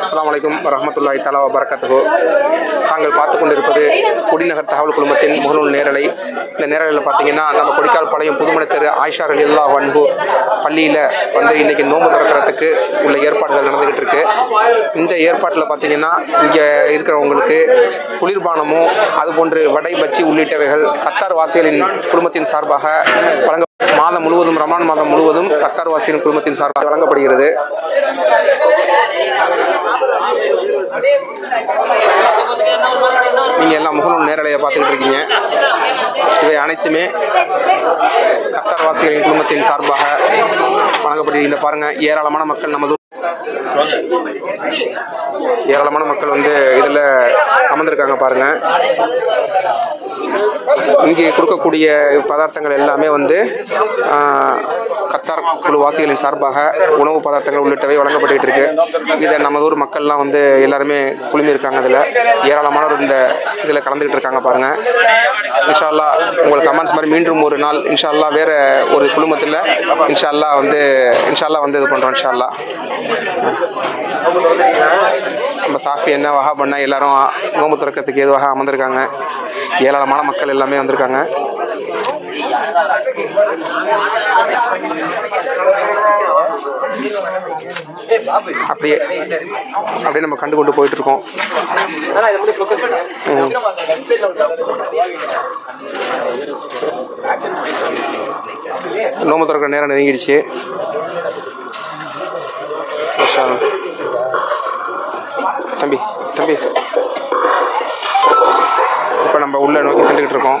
அஸ்ஸலாமு அலைக்கும் வரஹ்மத்துல்லாஹி தஆலா வபரகாத்துஹு. தாங்கள் பார்த்து கொண்டிருப்பது குடிநகர் தகவல் குழுமத்தின் முகநூல் நேரலை. இந்த நேரலையில் பார்த்தீங்கன்னா நம்ம கொடிக்கால் பாளையம் புதுமனை தெரு ஆயிஷா ரலில்லா வன்பு பள்ளியில் வந்து இன்னைக்கு நோம்பு திறக்கிறதுக்கு உள்ள ஏற்பாடுகள் நடந்துகிட்டு இருக்கு இந்த ஏற்பாட்டில் பார்த்தீங்கன்னா இங்கே இருக்கிறவங்களுக்கு குளிர்பானமும் அதுபோன்று வடை பச்சி உள்ளிட்டவைகள் கத்தார் வாசிகளின் குழுமத்தின் சார்பாக வழங்க மாதம் முழுவதும் ரமான் மாதம் முழுவதும் கத்தார் வாசியின் குழுமத்தின் சார்பாக வழங்கப்படுகிறது. நீங்க எல்லாம் முகநூல் நேரலையை பார்த்துக்கிட்டு இருக்கீங்க. இவை அனைத்துமே கத்தார் வாசிகளின் குடும்பத்தின் சார்பாக வழங்கப்பட்டிருக்கின்ற பாருங்க ஏராளமான மக்கள் நமது ஏராளமான மக்கள் வந்து இதில் அமர்ந்திருக்காங்க பாருங்க. இங்கே கொடுக்கக்கூடிய பதார்த்தங்கள் எல்லாமே வந்து கத்தார் குழு வாசிகளின் சார்பாக உணவு பதார்த்தங்கள் உள்ளிட்டவை வழங்கப்பட்டு இருக்கு. இதை நமது ஊர் மக்கள்லாம் வந்து எல்லாருமே குழுமி இருக்காங்க அதில் ஏராளமானவர் இந்த இதில் கலந்துக்கிட்டு இருக்காங்க பாருங்கள் இன்ஷால்லா உங்களுக்கு உங்கள் கமெண்ட்ஸ் மாதிரி மீண்டும் ஒரு நாள் இன்ஷால்லா வேறு வேற ஒரு குழுமத்தில் இன்ஷா அல்லாஹ் வந்து இன்ஷால்லா வந்து இது பண்ணுறோம் இன்ஷா அல்லாஹ் நம்ம சாஃபி என்ன வஹா பண்ண எல்லாரும் நோம்பு திறக்கிறதுக்கு ஏதுவாக அமர்ந்திருக்காங்க. ஏராளமான மக்கள் எல்லாமே வந்திருக்காங்க. அப்படியே அப்படியே நம்ம கண்டு கொண்டு போயிட்டு இருக்கோம். நோம்பு திறக்கிற நேரம் நெருங்கிடுச்சு. தம்பி தம்பி. இப்போ நம்ம உள்ளே நோக்கி சென்றுக்கிட்டு இருக்கோம்.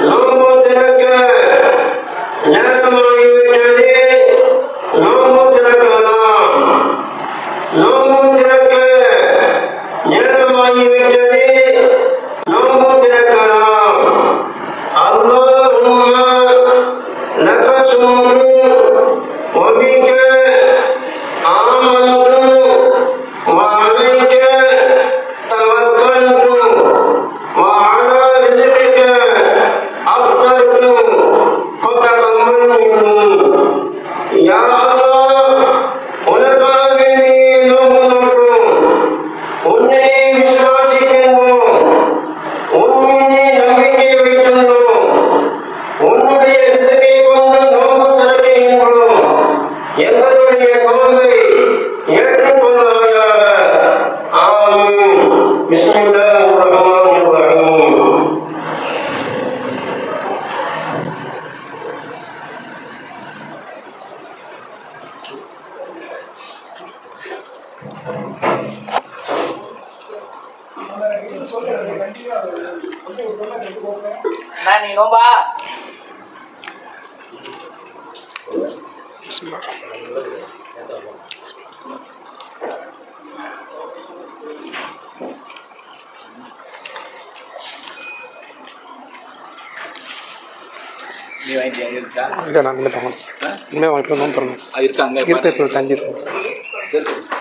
லாபம் சிறக்க ஞானமாயிரு நீ நோம்பா. நீ வாங்கிட்டியா? இருக்கா? இல்லை நான் இனிமேல் தரணும் இனிமேல் வாங்கிட்டு நோம்பு தரணும். அது இருக்கா? இப்போ கஞ்சி இருக்கும்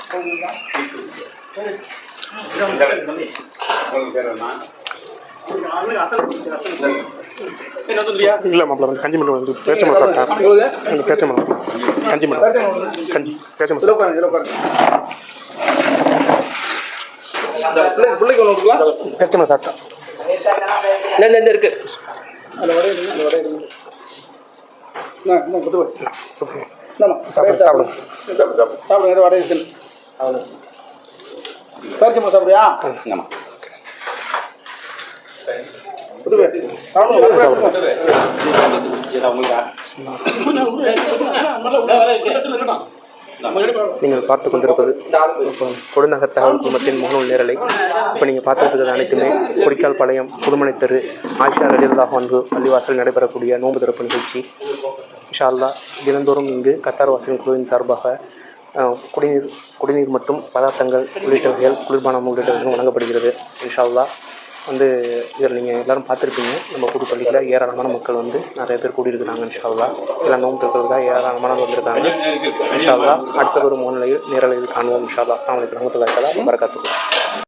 இல்லை மாப்பிள்ள வந்து கஞ்சி மட்டும் வந்து பேச்ச மரம் சாப்பிட்டேன் எனக்கு பேச்ச மரம் கஞ்சி மட்டும். கஞ்சி பேச்ச மரம் பேச்ச மரம் சாப்பிட்டேன் இந்த இருக்கு. சூப்பர் சாப்பிடுங்க சாப்பிடுங்க ஆமாம் நீங்கள் பார்த்து கொண்டிருப்பது கொடுநகர் தகவல் குடும்பத்தின் முகநூல் நேரலை. இப்போ நீங்கள் பார்த்துட்டு இருக்கிறது அனைத்துமே கொடிக்கால் பாளையம் புதுமனை தெரு ஆயிஷா ரலியல்லாஹ் அன்பு பள்ளிவாசல் நடைபெறக்கூடிய நோன்பு திறப்பு நிகழ்ச்சி. இன்ஷா அல்லாஹ் தினந்தோறும் இங்கு கத்தார் வாசகன் குழுவின் சார்பாக குடிநீர் குடிநீர் மற்றும் பதார்த்தங்கள் உள்ளிட்டவைகள் குளிர்பானம் உள்ளிட்டவைகள் வழங்கப்படுகிறது. இன்ஷால்லா வந்து இதில் நீங்கள் எல்லாரும் பார்த்துருப்பீங்க. நம்ம புதுப்பள்ளியில் ஏராளமான மக்கள் வந்து நிறைய பேர் கூடியிருக்கிறாங்க இன்ஷால்லா அல்லாஹ் எல்லாம் நோன்பு திறக்கிறதுக்காக வந்திருக்காங்க இன்ஷால்லா அடுத்த ஒரு மூணு நிலையில் நேரலையில் காணுவோம் இன்ஷால்லா சாமி கிராமத்தில் அலைக்கும் வரஹ்மத்துல்லாஹி